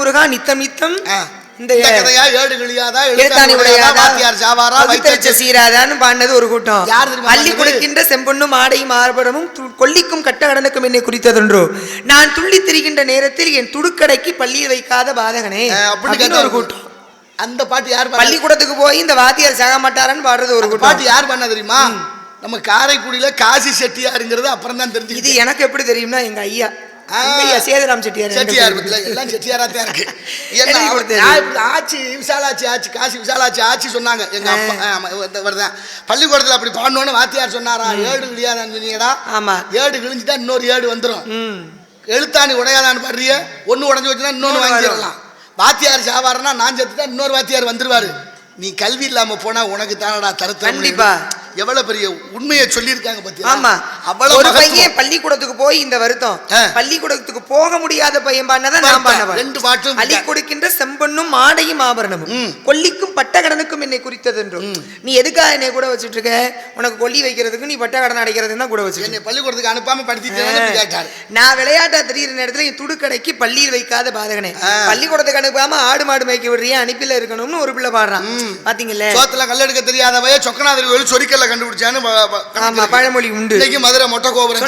முருகா நித்தம் நித்தம். இந்த கதையா ஏடு கிளியாதா எழுத்தாணி உடையாதா சாவாரா சீராதான்னு பாடினது ஒரு கூட்டம். அள்ளி? கொடுக்கின்ற செம்பொன்னும் ஆடையும் மார்படமும் து- கொல்லிக்கும் கட்டகடனுக்கும் என்னை குறித்ததென்றோ. நான் துள்ளி திரிகின்ற நேரத்தில் என் துடுக்கடைக்கு பள்ளியில் வைக்காத பாதகனே. அப்படின்னு கேட்டா ஒரு கூட்டம். அந்த பாட்டு யார்? பள்ளிக்கூடத்துக்கு போய் இந்த வாத்தியார் சாக மாட்டாரன்னு பாடுறது ஒரு பாட்டு யார் பண்ண தெரியுமா? நம்ம காரைக்குடியில காசி செட்டியாருங்கிறது அப்புறம் தான் தெரிஞ்சு இது எனக்கு எப்படி தெரியும்னா. எங்க ஐயா. சேதுராம் செட்டியார் செட்டியார் பத்தில எல்லாம் செட்டியாரா தான் இருக்கு இப்படி ஆட்சி விசாலாட்சி ஆட்சி காசி விசாலாட்சி ஆட்சி சொன்னாங்க. எங்க அப்பா பள்ளிக்கூடத்துல அப்படி பாடணும்னு வாத்தியார் சொன்னாரா? ஏடு கிளியாதான்னு சொன்னீங்கடா ஆமா. ஏடு கிழிஞ்சிட்டா இன்னொரு ஏடு வந்துரும். ம். எழுத்தாணி உடையாதான்னு பாடுறிய? ஒண்ணு உடஞ்சு வச்சுன்னா இன்னொன்னு இன்னொன்னு வாங்கிடலாம். வாத்தியார் சாவாருன்னா நான் செத்துட்டா இன்னொரு வாத்தியார் வந்துருவாரு. நீ கல்வி இல்லாம போனா உனக்கு தானடா தருத்த கண்டிப்பா. எவ்வளவு பெரிய உண்மையை சொல்லியிருக்காங்க பத்தியா ஆமா அவ்வளவு ஒரு. பையன் பள்ளிக்கூடத்துக்கு போய் இந்த வருத்தம். பள்ளிக்கூடத்துக்கு போக முடியாத பையன் பாடினதான் நான். பாடினவன் ரெண்டு பாட்டும் அள்ளி கொடுக்கின்ற செம்பொன்னும் ஆடையும் ஆபரணமும். கொல்லிக்கும் பட்டகடனுக்கும் என்னை குறித்ததென்றும். நீ எதுக்காக என்னை கூட வச்சுட்டு இருக்க உனக்கு கொல்லி வைக்கிறதுக்கு நீ பட்டகடன் அடைக்கிறதுக்கு தான் கூட என்னை பள்ளிக்கூடத்துக்கு அனுப்பாம கேட்டாரு. நான் விளையாட்டா தெரியுற நேரத்துல என் துடுக்கடைக்கு பள்ளியில் வைக்காத பாதகனே. பள்ளிக்கூடத்துக்கு அனுப்பாம ஆடு மாடு மேய்க்க விடுறியா? அனுப்பில இருக்கணும்னு ஒரு பிள்ளை பாடுறான். பாத்தீங்கல்ல? சோத்துல கல்லெடுக்க தெரியாதவைய சொக்கநாதர் சொரிக்கல்ல கண்டுபிடிச்சான்னு ஆமா பழமொழி உண்டு. இன்னைக்கு மதுரை மொட்டை கோபுரம்